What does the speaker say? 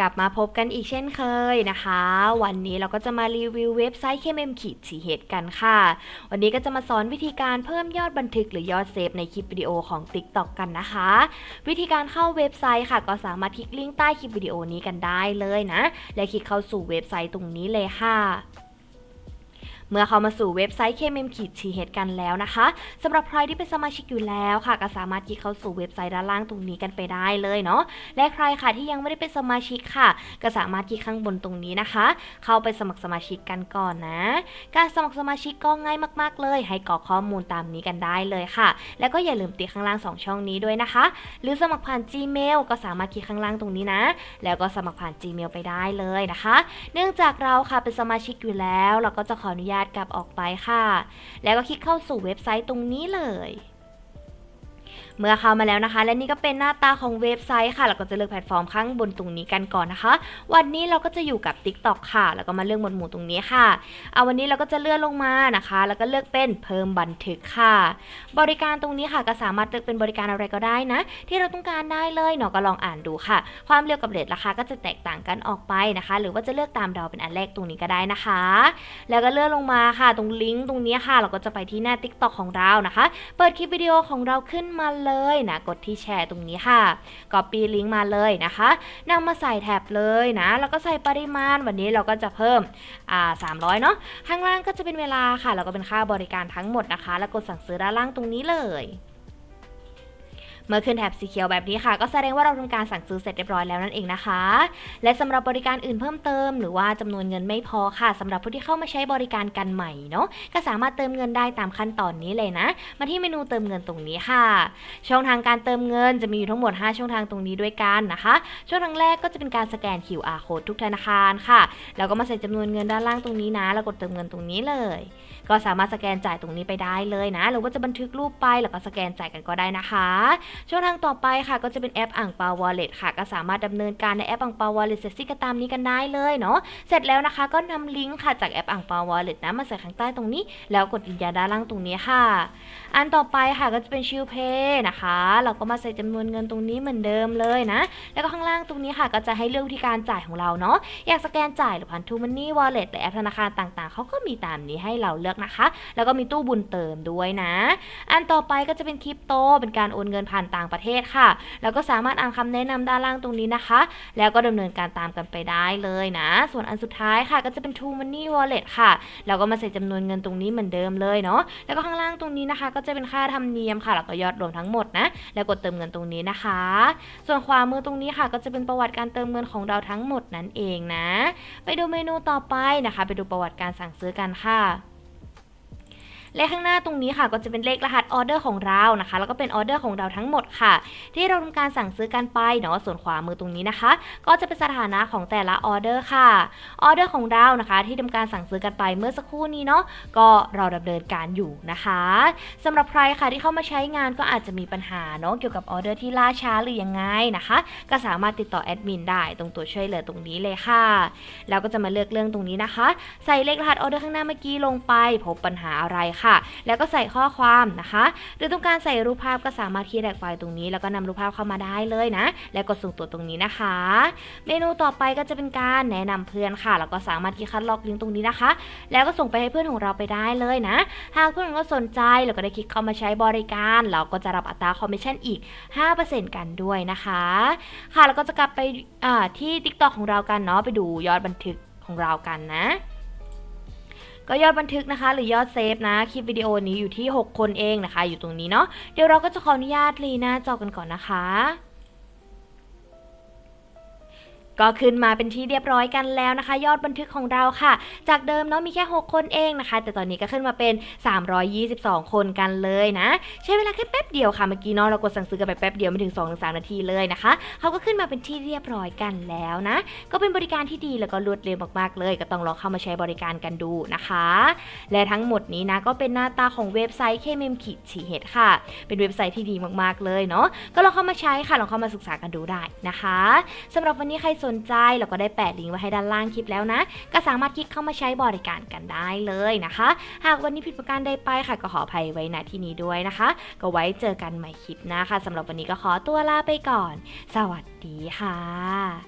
กลับมาพบกันอีกเช่นเคยนะคะ วันนี้เราก็จะมารีวิวเว็บไซต์ KMM ขีดสีเหตุกันค่ะ วันนี้ก็จะมาสอนวิธีการเพิ่มยอดบันทึกหรือยอดเซฟในคลิปวิดีโอของ TikTok กันนะคะ วิธีการเข้าเว็บไซต์ค่ะ ก็สามารถคลิกลิงก์ใต้คลิปวิดีโอนี้กันได้เลยนะ และคลิกเข้าสู่เว็บไซต์ตรงนี้เลยค่ะ เมื่อเข้ามาสู่เว็บไซต์ KMM ขีดชีเหตุกันแล้วนะคะสำหรับใครที่เป็นสมาชิกอยู่แล้วค่ะ ก็สามารถคลิกเข้าสู่เว็บไซต์ด้านล่างตรงนี้กันไปได้เลยเนาะและใครค่ะที่ยังไม่ได้เป็นสมาชิกค่ะ ก็สามารถคลิกข้างบนตรงนี้นะคะ เข้าไปสมัครสมาชิกกันก่อนนะ การสมัครสมาชิกก็ง่ายมาก ๆ เลย ให้กรอกข้อมูลตามนี้กันได้เลยค่ะ แล้วก็อย่าลืมติดข้างล่าง 2 ช่องนี้ด้วยนะคะ หรือสมัครผ่าน Gmail ก็สามารถคลิกข้างล่างตรงนี้นะ แล้วก็สมัครผ่าน Gmail ไปได้เลยนะคะ เนื่องจากเราค่ะเป็นสมาชิกอยู่แล้ว เราก็จะขออนุญาตกลับออกไปค่ะ แล้วก็คลิกเข้าสู่เว็บไซต์ตรงนี้เลย เมื่อเข้ามาแล้วนะคะ และนี่ก็เป็นหน้าตาของเว็บไซต์ค่ะเราก็จะเลือกแพลตฟอร์มข้างบนตรงนี้กันก่อนนะคะ วันนี้เราก็จะอยู่กับ TikTok ค่ะ แล้วก็มาเลือกหมวดหมู่ตรงนี้ค่ะเอาวันนี้เราก็จะเลื่อนลงมานะคะ แล้วก็เลือกเป็นเพิ่มบันทึกค่ะ บริการตรงนี้ค่ะก็สามารถเลือกเป็นบริการอะไรก็ได้นะ ที่เราต้องการได้เลยเนาะก็ลองอ่านดูค่ะ ความเร็วกับเรทราคาก็จะแตกต่างกันออกไปนะคะ หรือว่าจะเลือกตามดาวเป็นอันแรกตรงนี้ก็ได้นะคะ แล้วก็เลื่อนลงมาค่ะ ตรงลิงก์ตรงนี้ค่ะ เราก็จะไปที่หน้า TikTok ของเรานะคะ เปิดคลิปวิดีโอของเราขึ้นมาเลยนะกดที่แชร์ตรงนี้ค่ะ Copy ลิงก์มาเลยนะคะนำมาใส่แท็บเลยนะ แล้วก็ใส่ปริมาณวันนี้เราก็จะเพิ่มอ่า300 เนาะข้างล่างก็จะเป็นเวลาค่ะ แล้วก็เป็นค่าบริการทั้งหมดนะคะ แล้วกดสั่งซื้อด้านล่างตรงนี้เลย เมื่อขึ้นแถบสีเขียวแบบนี้ค่ะ ก็แสดงว่าเราทำการสั่งซื้อเสร็จเรียบร้อยแล้วนั่นเองนะคะ และสำหรับบริการอื่นเพิ่มเติม หรือว่าจำนวนเงินไม่พอค่ะสำหรับผู้ที่เข้ามาใช้บริการกันใหม่เนาะก็สามารถเติมเงินได้ตามขั้นตอนนี้เลยนะ มาที่เมนูเติมเงินตรงนี้ค่ะ ช่องทางการเติมเงินจะมีอยู่ทั้งหมด 5 ช่องทางตรงนี้ด้วยกันนะคะ ช่องทางแรกก็จะเป็นการสแกน QR code ทุกธนาคารค่ะแล้วก็มาใส่จำนวนเงินด้านล่างตรงนี้นะ แล้วกดเติมเงินตรงนี้เลย ก็สามารถสแกนจ่ายตรงนี้ไปได้เลยนะหรือว่าจะบันทึกรูปไปแล้วก็สแกนจ่ายกันก็ได้นะคะช่องทางต่อไปค่ะก็จะเป็นแอปอ่างเปาวอลเล็ตค่ะ ก็สามารถดำเนินการในแอปอ่างเปาวอลเล็ตเสร็จสิ้นก็ตามนี้กันได้เลยเนาะเสร็จแล้วนะคะ ก็นำลิงก์ค่ะจากแอปอ่างเปาวอลเล็ตนะมาใส่ข้างใต้ตรงนี้ แล้วกดยืนยันด้านล่างตรงนี้ค่ะ อันต่อไปค่ะก็จะเป็นชิลเพย์นะคะ เราก็มาใส่จำนวนเงินตรงนี้เหมือนเดิมเลยนะ แล้วก็ข้างล่างตรงนี้ค่ะก็จะให้เลือกวิธีการจ่ายของเราเนาะอยากสแกนจ่ายหรือผ่านทูมันนี่วอลเล็ตหรือแอปธนาคารต่างๆเขาก็มีตามนี้ให้เราเลือกนะคะ แล้วก็มีตู้บุญเติมด้วยนะ อันต่อไปก็จะเป็นคริปโตเป็นการโอนเงินผ่านต่างประเทศค่ะ แล้วก็สามารถอ่านคำแนะนำด้านล่างตรงนี้นะคะ แล้วก็ดำเนินการตามกันไปได้เลยนะ ส่วนอันสุดท้ายค่ะ ก็จะเป็น True Money Wallet ค่ะ แล้วก็มาใส่จำนวนเงินตรงนี้เหมือนเดิมเลยเนาะ แล้วก็ข้างล่างตรงนี้นะคะ ก็จะเป็นค่าธรรมเนียมค่ะ แล้วก็ยอดรวมทั้งหมดนะ แล้วกดเติมเงินตรงนี้นะคะ ส่วนขวามือตรงนี้ค่ะ ก็จะเป็นประวัติการเติมเงินของเราทั้งหมดนั่นเองนะ ไปดูเมนูต่อไปนะคะ ไปดูประวัติการสั่งซื้อกันค่ะ และข้างหน้าตรงนี้ค่ะก็จะเป็นเลขรหัสออเดอร์ของเรานะคะ แล้วก็เป็นออเดอร์ของเราทั้งหมดค่ะ ที่เราทำการสั่งซื้อกันไปเนาะส่วนขวามือตรงนี้นะคะ ก็จะเป็นสถานะของแต่ละออเดอร์ค่ะออเดอร์ของเรานะคะ ที่ทำการสั่งซื้อกันไปเมื่อสักครู่นี้เนาะก็เราดำเนินการอยู่นะคะสำหรับใครค่ะที่เข้ามาใช้งานก็อาจจะมีปัญหาเนาะเกี่ยวกับออเดอร์ที่ล่าช้าหรือยังไงนะคะ ก็สามารถติดต่อแอดมินได้ตรงตัวช่วยเหลือตรงนี้เลยค่ะแล้วก็จะมาเลือกเรื่องตรงนี้นะคะ ใส่เลขรหัสออเดอร์ข้างหน้าเมื่อกี้ลงไป พบปัญหาอะไรค่ะแล้วก็ใส่ข้อความนะคะ หรือต้องการใส่รูปภาพก็สามารถคีย์แท็กไฟล์ตรงนี้แล้วก็นำรูปภาพเข้ามาได้เลยนะ แล้วกดส่งตัวตรงนี้นะคะ เมนูต่อไปก็จะเป็นการแนะนำเพื่อนค่ะ แล้วก็สามารถคลิกคัดลอกลิงก์ตรงนี้นะคะ แล้วก็ส่งไปให้เพื่อนของเราไปได้เลยนะ หากเพื่อนของเราสนใจแล้วก็ได้คลิกเข้ามาใช้บริการ เราก็จะรับอัตราคอมมิชชั่นอีก 5%กันด้วยนะคะ ค่ะแล้วก็จะกลับไปที่ TikTok ของเรากันเนาะไปดูยอดบันทึกของเรากันนะ ก็ยอดบันทึกนะคะ หรือยอดเซฟนะคลิปวิดีโอนี้อยู่ที่ 6 คนเองนะคะ อยู่ตรงนี้เนาะเดี๋ยวเราก็จะขออนุญาตรีหน้าจอกันก่อนนะคะ ก็ขึ้นมาเป็นที่เรียบร้อยกันแล้วนะคะ ยอดบันทึกของเราค่ะ จากเดิมเนาะมีแค่ 6 คนเองนะคะ แต่ตอนนี้ก็ขึ้นมาเป็น 322 คนกันเลยนะ ใช้เวลาแค่แป๊บเดียวค่ะเมื่อกี้เนาะเรากดสั่งซื้อกันไปแป๊บเดียวไม่ถึง2-3นาทีเลยนะคะเขาก็ขึ้นมาเป็นที่เรียบร้อยกันแล้วนะ ก็เป็นบริการที่ดีแล้วก็รวดเร็วมากๆเลย ก็ต้องลองเข้ามาใช้บริการกันดูนะคะ และทั้งหมดนี้นะก็เป็นหน้าตาของเว็บไซต์ KMM ขีดฉีเห็ดค่ะ เป็นเว็บไซต์ที่ดีมากๆเลยเนาะก็ลองเข้ามาใช้ค่ะลองเข้ามาศึกษากันดูได้นะคะสำหรับวันนี้ใครสนใจเราก็ได้แปะลิงก์ไว้ให้ด้านล่างคลิปแล้วนะ ก็สามารถคลิกเข้ามาใช้บริการกันได้เลยนะคะ หากวันนี้ผิดประการใดไปค่ะ ก็ขออภัยไว้ณที่นี้ด้วยนะคะ ก็ไว้เจอกันใหม่คลิปหน้าค่ะสำหรับวันนี้ก็ขอตัวลาไปก่อน สวัสดีค่ะ